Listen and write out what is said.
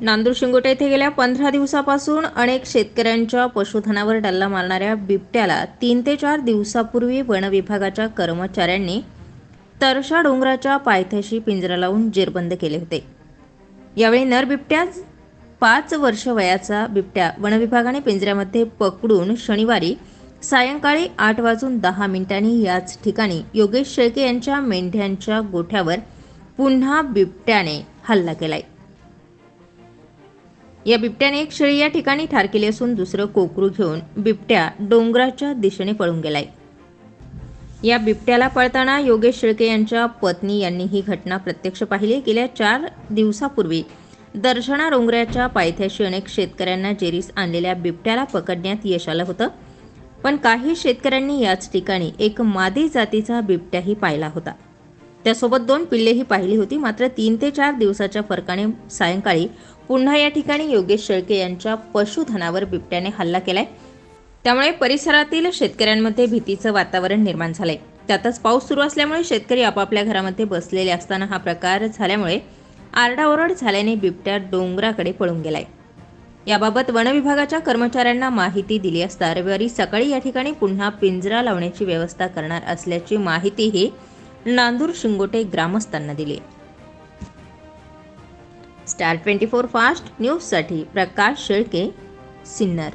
नांदूर शिंगोटे येथे गेल्या पंधरा दिवसापासून अनेक शेतकऱ्यांच्या पशुधनावर डल्ला मारणाऱ्या बिबट्याला तीन ते चार दिवसापूर्वी वनविभागाच्या कर्मचाऱ्यांनी तरशा डोंगराच्या पायथ्याशी पिंजरा लावून जेरबंद केले होते. यावेळी नर बिबट्या पाच वर्ष वयाचा बिबट्या वनविभागाने पिंजऱ्यामध्ये पकडून शनिवारी सायंकाळी आठ वाजून दहा मिनिटांनी याच ठिकाणी योगेश शेळके यांच्या मेंढ्यांच्या गोठ्यावर पुन्हा बिबट्याने हल्ला केलाय. या बिबट्याने एक शेळी या ठिकाणी ठार केली असून दुसरं कोकरू घेऊन बिबट्या डोंगराच्या दिशेने पळून गेलाय. या बिबट्याला पळताना योगेश शेळके यांच्या पत्नी यांनी ही घटना प्रत्यक्ष पाहिली. गेल्या चार दिवसापूर्वी दर्शना डोंगराच्या पायथ्याशी अनेक शेतकऱ्यांना जेरीस आणलेल्या बिबट्याला पकडण्यात यश आलं होतं. पण काही शेतकऱ्यांनी याच ठिकाणी एक मादी जातीचा बिबट्याही पाहिला होता. त्यासोबत दोन पिल्लेही पाहिली होती. मात्र तीन ते चार दिवसाच्या फरकाने सायंकाळी पुन्हा या ठिकाणी योगेश शेळके यांच्या पशुधनावर बिबट्याने हल्ला केलाय. त्यामुळे परिसरातील शेतकऱ्यांमध्ये भीतीचं वातावरण निर्माण झालंय. त्यातच पाऊस सुरू असल्यामुळे शेतकरी आपापल्या घरामध्ये बसलेले असताना हा प्रकार झाल्यामुळे आरडाओरड झाल्याने बिबट्या डोंगराकडे पळून गेलाय. याबाबत वनविभागाच्या कर्मचाऱ्यांना माहिती दिली असता रविवारी सकाळी या ठिकाणी पुन्हा पिंजरा लावण्याची व्यवस्था करणार असल्याची माहितीही नांदूर शिंगोटे ग्रामस्थांना दिले. स्टार ट्वेंटी फोर फास्ट न्यूजसाठी प्रकाश शेळके सिन्नर.